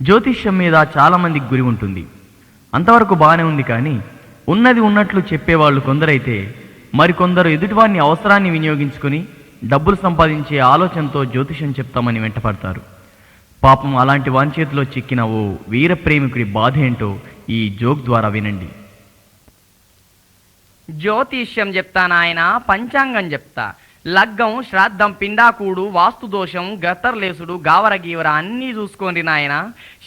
జ్యోతిష్యం మీద చాలామందికి గురి ఉంటుంది. అంతవరకు బాగానే ఉంది కానీ ఉన్నది ఉన్నట్లు చెప్పేవాళ్ళు కొందరైతే మరికొందరు ఎదుటివారిని అవసరాన్ని వినియోగించుకొని డబ్బులు సంపాదించే ఆలోచనతో జ్యోతిషం చెప్తామని వెంటపడతారు. పాపం అలాంటి వాంచేతిలో చిక్కిన ఓ వీర ప్రేమికుడి బాధ ఏంటో ఈ జోక్ ద్వారా వినండి. జ్యోతిష్యం చెప్తా నాయన పంచాంగం చెప్తా. లగ్గం శ్రాద్ధం పిండాకూడు వాస్తు దోషం గత్తర్లేసుడు గావర గీవర అన్నీ చూసుకోండి నాయన.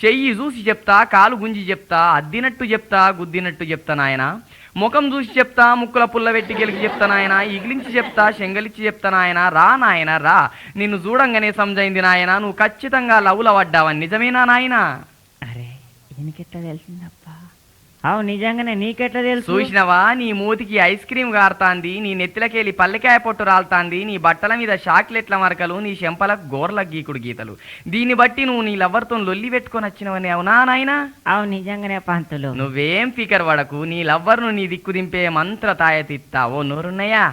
చెయ్యి చూసి చెప్తా కాలు గుంజి చెప్తా అద్దినట్టు చెప్తా గుద్దినట్టు చెప్తా నాయన. ముఖం చూసి చెప్తా ముక్కుల పుల్ల పెట్టి గెలికి చెప్తా నాయన. ఇగిలించి చెప్తా శంగలిచ్చి చెప్తా నాయన. రా నాయన రా. నిన్ను చూడంగానే సమజైంది నాయన. నువ్వు ఖచ్చితంగా లవ్ల పడ్డావని. నిజమేనా నాయనా? అరే ఈయనకెట్లా తెలిసిందా? అవు నిజంగానే నీకెట్లా తెలుసు? చూసినవా? నీ మూతికి ఐస్ క్రీమ్ గారుతాంది నీ నెత్తిలకెళ్ళి పల్లెకాయ పొట్టు రాలుతాంది నీ బట్టల మీద చాక్లెట్ల మరకలు నీ చెంపల గోర్ల గీకుడు గీతలు. దీన్ని బట్టి నువ్వు నీ లవ్వర్తో లొల్లి పెట్టుకొని వచ్చినవని అవునా నాయనా? అవు నిజంగానే పంతులు. నువ్వేం ఫికర్ పడకు నీ లవ్వర్ను నీ దిక్కు దింపే మంత్ర తాయతిత్తా ఓ నోరున్నాయా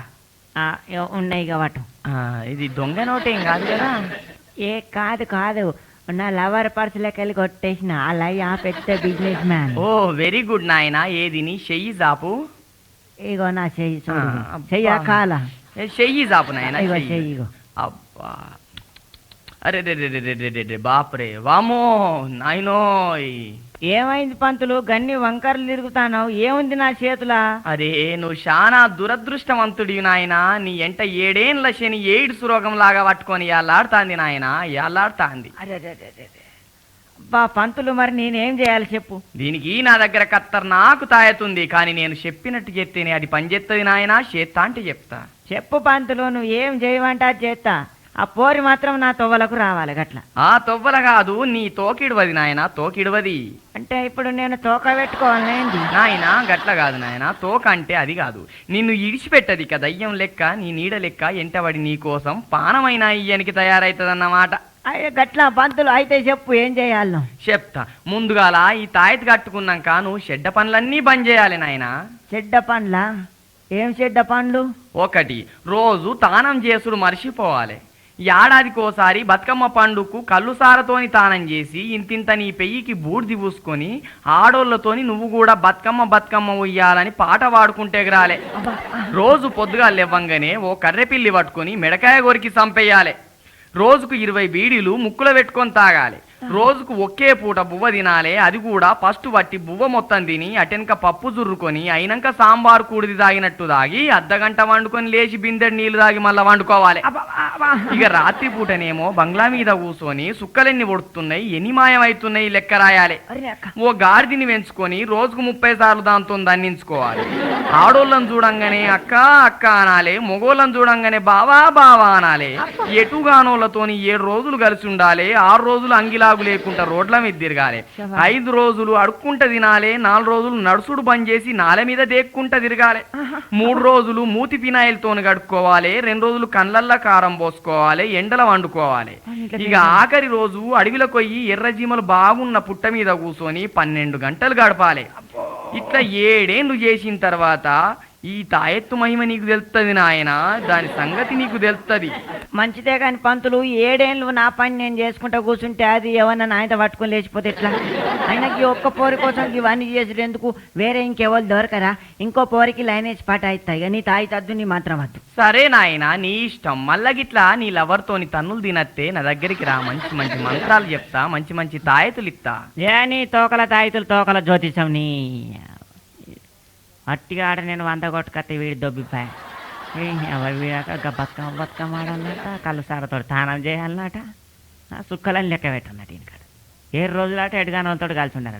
ఉన్నాయి కాబట్టి ఇది దొంగ నోటేం కాదు కదా? ఏ కాదు కాదు. నా లవర్ పర్సులకి వెళ్ళి కొట్టేసిన. అలా పెద్ద బిజినెస్ మ్యాన్. ఓ వెరీ గుడ్ నాయన. ఏది నీ చెయ్యి జాపు? ఇగో నా చెయ్యి చెయ్య కాల చెయ్యి జాపు నాయన ఇగో చెయ్యిగో అబ్బా అరే రే రే రే రే రే బాప్రే. వామో నాయనో ఏమైంది పంతులు? గన్ని వంకరలు తిరుగుతానావు. ఏముంది నా చేతులా? అరే నువ్వు చాలా దురదృష్టవంతుడివి నాయనా. నీ ఎంట ఏడేండ్ల శని ఎయిడ్స్ రోగం లాగా పట్టుకొని ఎల్లాడుతాంది నాయనా. ఎల్లాడుతాంది అరే రే. అబ్బా పంతులు మరి నేనేం చేయాలి చెప్పు? దీనికి నా దగ్గర కత్తర్ నాకు తాయతుంది కానీ నేను చెప్పినట్టు చెప్తేనే అది పనిచేస్తుంది నాయనా. చేత్తా అంటే చెప్తా. చెప్పు పంతులు నువ్వు ఏం చేయమంటే చేస్తా ఆ పోరి మాత్రం నా తొవ్వలకు రావాలి గట్ల. ఆ తొవ్వల కాదు నీ తోకిడవది నాయనా తోకిడవది. అంటే ఇప్పుడు నేను తోక పెట్టుకోవాలేంది నాయనా గట్ల కాదు నాయనా తోక అంటే అది కాదు. నిన్ను ఇడిచిపెట్టది ఇక దయ్యం లెక్క నీ నీడ లెక్క ఎంటబడి నీ కోసం పానమైన ఇయ్యనికి తయారైతుందన్నమాట. అయ్యో గట్ల పంతులు అయితే చెప్పు ఏం చేయాలి చెప్తా. ముందుగాల ఈ తాయత్ కట్టుకున్నాక నువ్వు చెడ్డ పనులన్నీ బంద్ చేయాలి నాయనా. చెడ్డ పండ్లా ఏం చెడ్డ పండ్లు ఒకటి రోజు తానం చేసుడు మర్చిపోవాలి. ఏడాదికోసారి బతుకమ్మ పండుగకు కళ్ళు సారతోని తానం చేసి ఇంతింత నీ పెయ్యికి బూడిది పూసుకొని ఆడోళ్ళతోని నువ్వు కూడా బతుకమ్మ బతుకమ్మ ఉయ్యాలని పాట పాడుకుంటే రాలే రోజు పొద్దుగా లేవ్వంగానే ఓ కర్రెపిల్లి పట్టుకొని మెడకాయ కొరికి చంపేయాలి. రోజుకు ఇరవై బీడీలు ముక్కులో పెట్టుకొని తాగాలి. రోజుకు ఒకే పూట బువ్వ తినాలే. అది కూడా ఫస్ట్ పట్టి బువ్వ మొత్తం తిని అటెనక పప్పు జుర్రుకొని అయినాక సాంబార్ కూడిది తాగినట్టు తాగి అర్ధగంట వండుకొని లేచి బిందెడు నీళ్ళు తాగి మళ్ళీ వండుకోవాలి. ఇక రాత్రి పూటనేమో బంగ్లా మీద కూర్చొని సుక్కలెన్ని పొడుతున్నాయి ఎన్ని మాయమవుతున్నాయి లెక్క రాయాలి. ఓ గాడిదని పెంచుకొని రోజుకు ముప్పై సార్లు దాంతో దండించుకోవాలి. ఆడోళ్ళని చూడంగానే అక్క అక్క అనాలి మొగోళ్ళని చూడంగానే బావా బావా అనాలి. ఎటుగానోళ్ళతోని ఏడు రోజులు కలిసి ఉండాలి ఆరు రోజులు అంగిలాగు లేకుండా రోడ్ల మీద తిరగాలి. ఐదు రోజులు అడుక్కుంట తినాలి నాలుగు రోజులు నడుసుడు బంద్ చేసి నాల మీద దేక్కుంట తిరగాలి. మూడు రోజులు మూతి పినాయిలతోని గడుక్కోవాలి రెండు రోజులు కండ్లల్లా కారం పోసుకోవాలి ఎండల వండుకోవాలి. ఇక ఆఖరి రోజు అడవిలో కొయ్యి ఎర్రజీమలు బాగున్న పుట్ట మీద కూర్చొని పన్నెండు గంటలు గడపాలి. ఇట్లా ఏడేండ్లు చేసిన తర్వాత ఈ తాయెత్తు మహిమ నీకు తెలుస్తుంది నాయన దాని సంగతి నీకు తెలుస్తుంది మంచిదే కాని పంతులు ఏడేళ్ళు నా పని నేను చేసుకుంటా కూర్చుంటే అది ఏమన్నా నాయన పట్టుకొని లేచిపోతే ఎట్లా? ఆయనకి ఒక్క పోరి కోసం ఇవన్నీ చేసేది ఎందుకు? వేరే ఇంకెవరు దొరకరా? ఇంకో పోరికి లైన్ వేసి పాట అవుతాయి నీ తాయి తద్దు నీ మాత్రం వద్దు. సరే నాయన నీ ఇష్టం. మళ్ళా గిట్లా నీ లవర్తోని తన్నులు తినత్తే నా దగ్గరికి రా మంచి మంచి మంత్రాలు చెప్తా మంచి మంచి తాయెతులు ఇస్తా. ఏ నీ తోకల తాయితులు తోకల జ్యోతిషం నీ? అట్టిగా ఆడ నేను వంద కొట్టుకత్తే వీడి దొబ్బిపాయ ఎవరు వీడాక? బతుకమ్మ బతుకమ్మ ఆడాలన్నట కళ్ళు సారతో తానం చేయాలన్నట. ఆ సుక్కలని లెక్క పెట్టన్నట్టు ఇంకాడ ఏ రోజులాట ఎడుగానే వాళ్ళతో కలిసి ఉండాలి